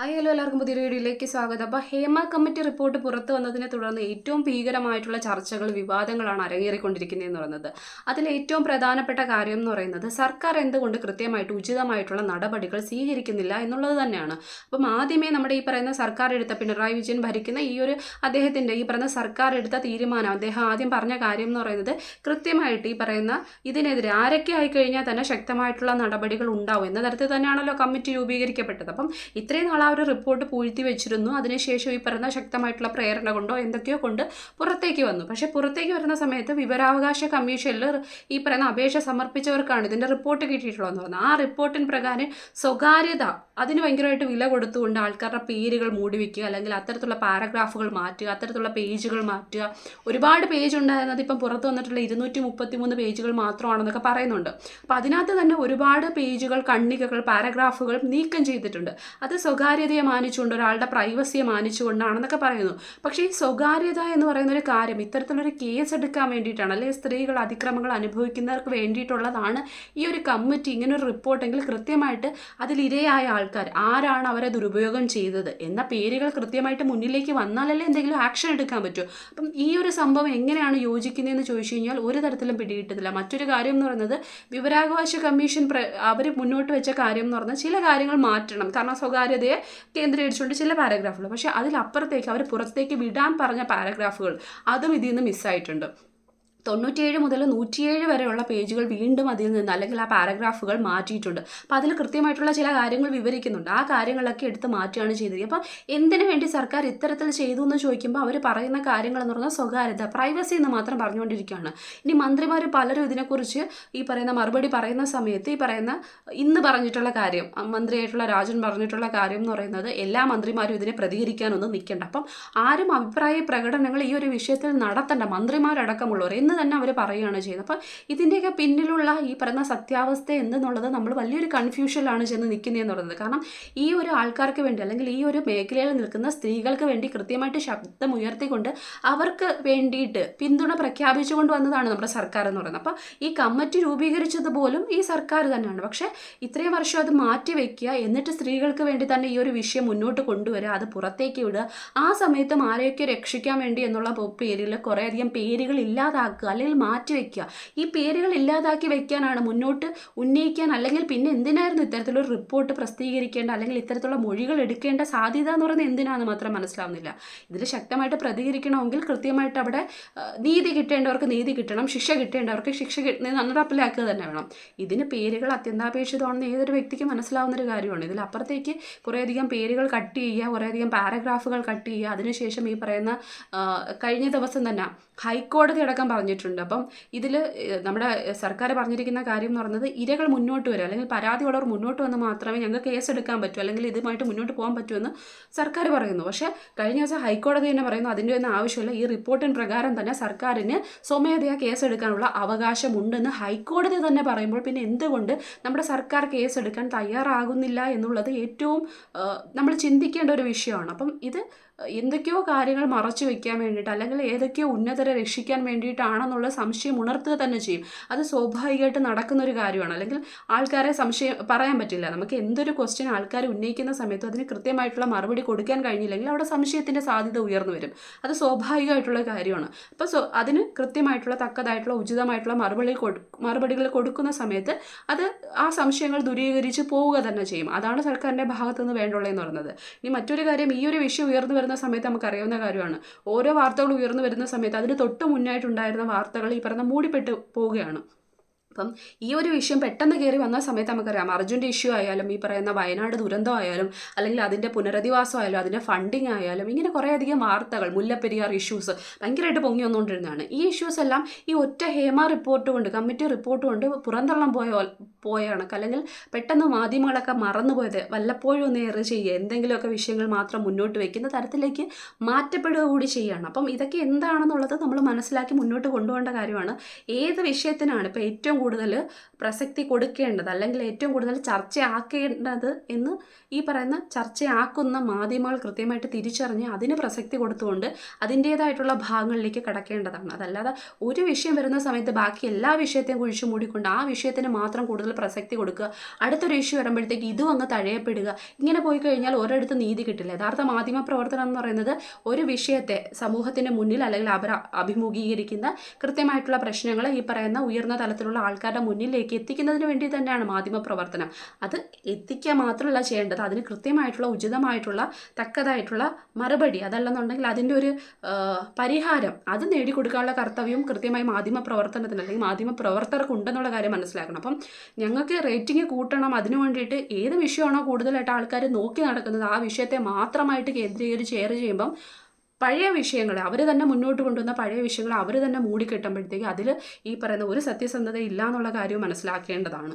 Hi hello എല്ലാവർക്കും പുതിയൊരു വീഡിയോയിലേക്ക് സ്വാഗതം. അപ്പോൾ ഹേമ കമ്മിറ്റി റിപ്പോർട്ട് പുറത്തു വന്നതിനെ തുടർന്ന് ഏറ്റവും ഭീകരമായിട്ടുള്ള ചർച്ചകൾ വിവാദങ്ങളാണ് അരങ്ങേറിക്കൊണ്ടിരിക്കുന്നത് എന്ന് പറയുന്നത്. അതിൽ ഏറ്റവും പ്രധാനപ്പെട്ട കാര്യം എന്ന് പറയുന്നത് സർക്കാർ എന്തുകൊണ്ട് കൃത്യമായിട്ട് ഉചിതമായിട്ടുള്ള നടപടികൾ സ്വീകരിക്കുന്നില്ല എന്നുള്ളത് തന്നെയാണ്. അപ്പം ആദ്യമേ നമ്മുടെ ഈ പറയുന്ന സർക്കാർ എടുത്ത പിണറായി വിജയൻ ഭരിക്കുന്ന ഈ ഒരു അദ്ദേഹത്തിന്റെ ഈ പറയുന്ന സർക്കാർ എടുത്ത തീരുമാനം അദ്ദേഹം ആദ്യം പറഞ്ഞ കാര്യം എന്ന് പറയുന്നത് കൃത്യമായിട്ട് ഈ പറയുന്ന ഇതിനെതിരെ ആരൊക്കെ ആയിക്കഴിഞ്ഞാൽ തന്നെ ശക്തമായിട്ടുള്ള നടപടികൾ ഉണ്ടാവും എന്ന തരത്തിൽ തന്നെയാണല്ലോ കമ്മിറ്റി രൂപീകരിക്കപ്പെട്ടത്. അപ്പം ഇത്രയും ആ ഒരു റിപ്പോർട്ട് പൂഴ്ത്തി വെച്ചിരുന്നു. അതിനുശേഷം ഈ പറഞ്ഞ ശക്തമായിട്ടുള്ള പ്രേരണ കൊണ്ടോ എന്തൊക്കെയോ കൊണ്ട് പുറത്തേക്ക് വന്നു. പക്ഷേ പുറത്തേക്ക് വരുന്ന സമയത്ത് വിവരാവകാശ കമ്മീഷനിൽ ഈ പറയുന്ന അപേക്ഷ സമർപ്പിച്ചവർക്കാണ് ഇതിന്റെ റിപ്പോർട്ട് കിട്ടിയിട്ടുള്ളതെന്ന് പറഞ്ഞു ആ റിപ്പോർട്ടിന് പ്രകാരം സ്വകാര്യത അതിന് ഭയങ്കരമായിട്ട് വില കൊടുത്തുകൊണ്ട് ആൾക്കാരുടെ പേരുകൾ മൂടി വയ്ക്കുക അല്ലെങ്കിൽ അത്തരത്തിലുള്ള പാരഗ്രാഫുകൾ മാറ്റുക അത്തരത്തിലുള്ള പേജുകൾ മാറ്റുക. ഒരുപാട് പേജ് ഉണ്ടായിരുന്നത് ഇപ്പം പുറത്ത് വന്നിട്ടുള്ള ഇരുന്നൂറ്റി മുപ്പത്തി മൂന്ന് പേജുകൾ മാത്രമാണെന്നൊക്കെ പറയുന്നുണ്ട്. അപ്പോൾ അതിനകത്ത് തന്നെ ഒരുപാട് പേജുകൾ കണ്ണികകൾ പാരഗ്രാഫുകൾ നീക്കം ചെയ്തിട്ടുണ്ട്. അത് സ്വകാര്യതയെ മാനിച്ചുകൊണ്ട് ഒരാളുടെ പ്രൈവസിയെ മാനിച്ചുകൊണ്ടാണെന്നൊക്കെ പറയുന്നു. പക്ഷേ ഈ സ്വകാര്യത എന്ന് പറയുന്ന ഒരു കാര്യം ഇത്തരത്തിലൊരു കേസ് എടുക്കാൻ വേണ്ടിയിട്ടാണ് അല്ലെങ്കിൽ സ്ത്രീകൾ അതിക്രമങ്ങൾ അനുഭവിക്കുന്നവർക്ക് വേണ്ടിയിട്ടുള്ളതാണ് ഈ ഒരു കമ്മിറ്റി ഇങ്ങനെ ഒരു റിപ്പോർട്ടെങ്കിൽ കൃത്യമായിട്ട് അതിലിരയായ ആൾക്കാർ ആരാണ് അവരെ ദുരുപയോഗം ചെയ്തത്? എന്ന പേരുകൾ കൃത്യമായിട്ട് മുന്നിലേക്ക് വന്നാലല്ലേ എന്തെങ്കിലും ആക്ഷൻ എടുക്കാൻ പറ്റൂ. അപ്പം ഈ ഒരു സംഭവം എങ്ങനെയാണ് യോജിക്കുന്നതെന്ന് ചോദിച്ചു കഴിഞ്ഞാൽ ഒരു തരത്തിലും പിടികിട്ടുന്നില്ല മറ്റൊരു കാര്യം എന്ന് പറയുന്നത് വിവരാവകാശ കമ്മീഷൻ അവർ മുന്നോട്ട് വെച്ച കാര്യം എന്ന് പറഞ്ഞാൽ ചില കാര്യങ്ങൾ മാറ്റണം. കാരണം സ്വകാര്യതയെ കേന്ദ്രീകരിച്ചുകൊണ്ട് ചില പാരഗ്രാഫുകൾ പക്ഷേ അതിലപ്പുറത്തേക്ക് അവർ പുറത്തേക്ക് വിടാൻ പറഞ്ഞ പാരഗ്രാഫുകൾ അതും ഇതിൽ നിന്ന് മിസ്സായിട്ടുണ്ട് തൊണ്ണൂറ്റിയേഴ് മുതൽ നൂറ്റിയേഴ് വരെയുള്ള പേജുകൾ വീണ്ടും അതിൽ നിന്ന് അല്ലെങ്കിൽ ആ പാരഗ്രാഫുകൾ മാറ്റിയിട്ടുണ്ട്. അപ്പോൾ അതിൽ കൃത്യമായിട്ടുള്ള ചില കാര്യങ്ങൾ വിവരിക്കുന്നുണ്ട്. ആ കാര്യങ്ങളൊക്കെ എടുത്ത് മാറ്റുകയാണ് ചെയ്തത്. അപ്പോൾ എന്തിനു വേണ്ടി സർക്കാർ ഇത്തരത്തിൽ ചെയ്തു എന്ന് ചോദിക്കുമ്പോൾ അവർ പറയുന്ന കാര്യങ്ങൾ എന്ന് പറഞ്ഞാൽ സ്വകാര്യത പ്രൈവസി എന്ന് മാത്രം പറഞ്ഞുകൊണ്ടിരിക്കുകയാണ്. ഇനി മന്ത്രിമാർ പലരും ഇതിനെക്കുറിച്ച് ഈ പറയുന്ന മറുപടി പറയുന്ന സമയത്ത് ഈ പറയുന്ന ഇന്ന് പറഞ്ഞിട്ടുള്ള കാര്യം മന്ത്രിയായിട്ടുള്ള രാജൻ പറഞ്ഞിട്ടുള്ള കാര്യം എന്ന് പറയുന്നത് എല്ലാ മന്ത്രിമാരും ഇതിനെ പ്രതികരിക്കാനൊന്നും നിൽക്കേണ്ട. അപ്പം ആരും അഭിപ്രായ പ്രകടനങ്ങൾ ഈ ഒരു വിഷയത്തിൽ നടത്തേണ്ട. മന്ത്രിമാരടക്കമുള്ളവർ. എന്ന് തന്നെ അവർ പറയുകയാണ് ചെയ്യുന്നത്. അപ്പം ഇതിന്റെയൊക്കെ പിന്നിലുള്ള ഈ പറയുന്ന സത്യാവസ്ഥ എന്തെന്നുള്ളത് നമ്മൾ വലിയൊരു കൺഫ്യൂഷനിലാണ് ചെന്ന് നിൽക്കുന്നതെന്ന് പറയുന്നത് കാരണം ഈ ഒരു ആൾക്കാർക്ക് വേണ്ടി അല്ലെങ്കിൽ ഈ ഒരു മേഖലയിൽ നിൽക്കുന്ന സ്ത്രീകൾക്ക് വേണ്ടി കൃത്യമായിട്ട് ശബ്ദം ഉയർത്തിക്കൊണ്ട് അവർക്ക് വേണ്ടിയിട്ട് പിന്തുണ പ്രഖ്യാപിച്ചുകൊണ്ട് വന്നതാണ് നമ്മുടെ സർക്കാർ എന്ന് പറയുന്നത്. അപ്പോൾ ഈ കമ്മിറ്റി രൂപീകരിച്ചത് പോലും ഈ സർക്കാർ തന്നെയാണ്. പക്ഷേ ഇത്രയും വർഷം അത് മാറ്റി വയ്ക്കുക എന്നിട്ട് സ്ത്രീകൾക്ക് വേണ്ടി തന്നെ ഈ ഒരു വിഷയം മുന്നോട്ട് കൊണ്ടുവരിക അത് പുറത്തേക്ക് വിടുക ആ സമയത്തും ആരെയൊക്കെ രക്ഷിക്കാൻ വേണ്ടി എന്നുള്ള പേരിൽ കുറേയധികം പേരുകൾ ഇല്ലാതാക്കുക അല്ലെങ്കിൽ മാറ്റി വയ്ക്കുക. ഈ പേരുകൾ ഇല്ലാതാക്കി വയ്ക്കാനാണ് മുന്നോട്ട് ഉന്നയിക്കാൻ അല്ലെങ്കിൽ പിന്നെ എന്തിനായിരുന്നു ഇത്തരത്തിലൊരു റിപ്പോർട്ട് പ്രസിദ്ധീകരിക്കേണ്ട അല്ലെങ്കിൽ ഇത്തരത്തിലുള്ള മൊഴികൾ എടുക്കേണ്ട സാധ്യത എന്ന് പറയുന്നത് എന്തിനാണെന്ന് മാത്രം മനസ്സിലാവുന്നില്ല. ഇതിൽ ശക്തമായിട്ട് പ്രതികരിക്കണമെങ്കിൽ കൃത്യമായിട്ട് അവിടെ നീതി കിട്ടേണ്ടവർക്ക് നീതി കിട്ടണം ശിക്ഷ കിട്ടേണ്ടവർക്ക് ശിക്ഷ നടപ്പിലാക്കുക തന്നെ വേണം. ഇതിന് പേരുകൾ അത്യന്താപേക്ഷിതമാണെന്ന് ഏതൊരു വ്യക്തിക്ക് മനസ്സിലാവുന്ന ഒരു കാര്യമാണ്. ഇതിൽ ഇതിലപ്പുറത്തേക്ക് കുറേയധികം പേരുകൾ കട്ട് ചെയ്യുക കുറേയധികം പാരഗ്രാഫുകൾ കട്ട് ചെയ്യുക. അതിനുശേഷം ഈ പറയുന്ന കഴിഞ്ഞ ദിവസം തന്നെ ഹൈക്കോടതി അടക്കം പറഞ്ഞിട്ടുണ്ട്. അപ്പം ഇതിൽ നമ്മുടെ സർക്കാർ പറഞ്ഞിരിക്കുന്ന കാര്യം എന്ന് പറയുന്നത് ഇരകൾ മുന്നോട്ട് വരിക. അല്ലെങ്കിൽ പരാതിയുള്ളവർ മുന്നോട്ട് വന്ന് മാത്രമേ ഞങ്ങൾക്ക് കേസ് എടുക്കാൻ പറ്റൂ. അല്ലെങ്കിൽ ഇതുമായിട്ട് മുന്നോട്ട് പോകാൻ പറ്റുമെന്ന് സർക്കാർ പറയുന്നു. പക്ഷേ കഴിഞ്ഞ ദിവസം ഹൈക്കോടതി തന്നെ പറയുന്നു അതിന്റെ ഒന്നും ആവശ്യമില്ല. ഈ റിപ്പോർട്ടിൻ പ്രകാരം തന്നെ സർക്കാരിന് സ്വമേധയാ കേസ് എടുക്കാനുള്ള അവകാശമുണ്ടെന്ന് ഹൈക്കോടതി തന്നെ പറയുമ്പോൾ പിന്നെ എന്തുകൊണ്ട് നമ്മുടെ സർക്കാർ കേസ് എടുക്കാൻ തയ്യാറാകുന്നില്ല എന്നുള്ളത് ഏറ്റവും നമ്മൾ ചിന്തിക്കേണ്ട ഒരു വിഷയമാണ്. അപ്പം ഇത് എന്തൊക്കെയോ കാര്യങ്ങൾ മറച്ചു വെക്കാൻ വേണ്ടിയിട്ട് അല്ലെങ്കിൽ ഏതൊക്കെയോ ഉന്നതരെ രക്ഷിക്കാൻ വേണ്ടിയിട്ടാണെന്നുള്ള സംശയം ഉണർത്തുക തന്നെ ചെയ്യും. അത് സ്വാഭാവികമായിട്ട് നടക്കുന്ന ഒരു കാര്യമാണ്. അല്ലെങ്കിൽ ആൾക്കാരെ സംശയം പറയാൻ പറ്റില്ല. നമുക്ക് എന്തൊരു ക്വസ്റ്റ്യൻ ആൾക്കാർ ഉന്നയിക്കുന്ന സമയത്ത് അതിന് കൃത്യമായിട്ടുള്ള മറുപടി കൊടുക്കാൻ കഴിഞ്ഞില്ലെങ്കിൽ അവിടെ സംശയത്തിന്റെ സാധ്യത ഉയർന്നു വരും. അത് സ്വാഭാവികമായിട്ടുള്ള കാര്യമാണ്. അപ്പോൾ സോ അതിന് കൃത്യമായിട്ടുള്ള തക്കതായിട്ടുള്ള ഉചിതമായിട്ടുള്ള മറുപടി മറുപടികൾ കൊടുക്കുന്ന സമയത്ത് അത് ആ സംശയങ്ങൾ ദൂരീകരിച്ച് പോവുക തന്നെ ചെയ്യും. അതാണ് സർക്കാരിന്റെ ഭാഗത്തുനിന്ന് വേണ്ടുള്ളതെന്ന് പറയുന്നത്. ഇനി മറ്റൊരു കാര്യം ഈ ഒരു വിഷയം ഉയർന്നു വരുന്ന സമയത്ത് നമുക്കറിയാവുന്ന കാര്യമാണ്. ഓരോ വാർത്തകൾ ഉയർന്നു വരുന്ന സമയത്ത് അതിന് തൊട്ട് മുന്നായിട്ടുണ്ടായിരുന്ന വാർത്തകൾ ഈ പറഞ്ഞ മൂടിപ്പെട്ട് പോവുകയാണ്. അപ്പം ഈ ഒരു വിഷയം പെട്ടെന്ന് കയറി വന്ന സമയത്ത് നമുക്കറിയാം അർജുന്റെ ഇഷ്യൂ ആയാലും ഈ പറയുന്ന വയനാട് ദുരന്തം ആയാലും അല്ലെങ്കിൽ അതിന്റെ പുനരധിവാസം ആയാലും അതിന്റെ ഫണ്ടിങ് ആയാലും ഇങ്ങനെ കുറേയധികം വാർത്തകൾ മുല്ലപ്പെരിയാർ ഇഷ്യൂസ് ഭയങ്കരമായിട്ട് പൊങ്ങി വന്നുകൊണ്ടിരുന്നതാണ്. ഈ ഇഷ്യൂസ് എല്ലാം ഈ ഒറ്റ ഹേമ റിപ്പോർട്ട് കൊണ്ട് കമ്മിറ്റി റിപ്പോർട്ട് കൊണ്ട് പുറന്തള്ളം പോയ പോയ കണക്ക് അല്ലെങ്കിൽ പെട്ടെന്ന് മാധ്യമങ്ങളൊക്കെ മറന്നുപോയത് വല്ലപ്പോഴും ഒന്ന് ഏറെ ചെയ്യുക എന്തെങ്കിലുമൊക്കെ വിഷയങ്ങൾ മാത്രം മുന്നോട്ട് വയ്ക്കുന്ന തരത്തിലേക്ക് മാറ്റപ്പെടുക കൂടി ചെയ്യുകയാണ്. അപ്പം ഇതൊക്കെ എന്താണെന്നുള്ളത് നമ്മൾ മനസ്സിലാക്കി മുന്നോട്ട് കൊണ്ടുപോകേണ്ട കാര്യമാണ്. ഏത് വിഷയത്തിനാണ് ഇപ്പോൾ ഏറ്റവും കൂടുതൽ പ്രസക്തി കൊടുക്കേണ്ടത് അല്ലെങ്കിൽ ഏറ്റവും കൂടുതൽ ചർച്ചയാക്കേണ്ടത് എന്ന് ഈ പറയുന്ന ചർച്ചയാക്കുന്ന മാധ്യമങ്ങൾ കൃത്യമായിട്ട് തിരിച്ചറിഞ്ഞ് അതിന് പ്രസക്തി കൊടുത്തുകൊണ്ട് അതിന്റേതായിട്ടുള്ള ഭാഗങ്ങളിലേക്ക് കടക്കേണ്ടതാണ്. അതല്ലാതെ ഒരു വിഷയം വരുന്ന സമയത്ത് ബാക്കി എല്ലാ വിഷയത്തെയും കുഴിച്ചു മൂടിക്കൊണ്ട് ആ വിഷയത്തിന് മാത്രം കൂടുതൽ പ്രസക്തി കൊടുക്കുക. അടുത്തൊരു ഇഷ്യൂ വരുമ്പോഴത്തേക്ക് ഇതും അങ്ങ് തഴയപ്പെടുക. ഇങ്ങനെ പോയി കഴിഞ്ഞാൽ ഒരിടത്ത് നീതി കിട്ടില്ല. യഥാർത്ഥ മാധ്യമ പ്രവർത്തനം എന്ന് പറയുന്നത് ഒരു വിഷയത്തെ സമൂഹത്തിന്റെ മുന്നിൽ അല്ലെങ്കിൽ അവർ അഭിമുഖീകരിക്കുന്ന കൃത്യമായിട്ടുള്ള പ്രശ്നങ്ങൾ ഈ പറയുന്ന ഉയർന്ന തലത്തിലുള്ള ആൾക്കാരുടെ മുന്നിലേക്ക് എത്തിക്കുന്നതിന് വേണ്ടി തന്നെയാണ് മാധ്യമ പ്രവർത്തനം അത് എത്തിക്കുക മാത്രമല്ല ചെയ്യേണ്ടത്. അതിന് കൃത്യമായിട്ടുള്ള ഉചിതമായിട്ടുള്ള തക്കതായിട്ടുള്ള മറുപടി അതല്ലെന്നുണ്ടെങ്കിൽ അതിന്റെ ഒരു പരിഹാരം അത് നേടിക്കൊടുക്കാനുള്ള കർത്തവ്യം കൃത്യമായി മാധ്യമ പ്രവർത്തനത്തിന് അല്ലെങ്കിൽ മാധ്യമ പ്രവർത്തകർക്ക് ഉണ്ടെന്നുള്ള കാര്യം മനസ്സിലാക്കണം. അപ്പം ഞങ്ങൾക്ക് റേറ്റിംഗ് കൂട്ടണം. അതിനു വേണ്ടിയിട്ട് ഏത് വിഷയമാണോ കൂടുതലായിട്ട് ആൾക്കാർ നോക്കി നടക്കുന്നത്. ആ വിഷയത്തെ മാത്രമായിട്ട് കേന്ദ്രീകരിച്ച് ഷെയർ ചെയ്യുമ്പം പഴയ വിഷയങ്ങൾ അവർ തന്നെ മുന്നോട്ട് കൊണ്ടുവന്ന പഴയ വിഷയങ്ങൾ അവർ തന്നെ മൂടിക്കെട്ടുമ്പോഴത്തേക്ക് അതിൽ ഈ പറയുന്ന ഒരു സത്യസന്ധത ഇല്ല എന്നുള്ള കാര്യവും മനസ്സിലാക്കേണ്ടതാണ്.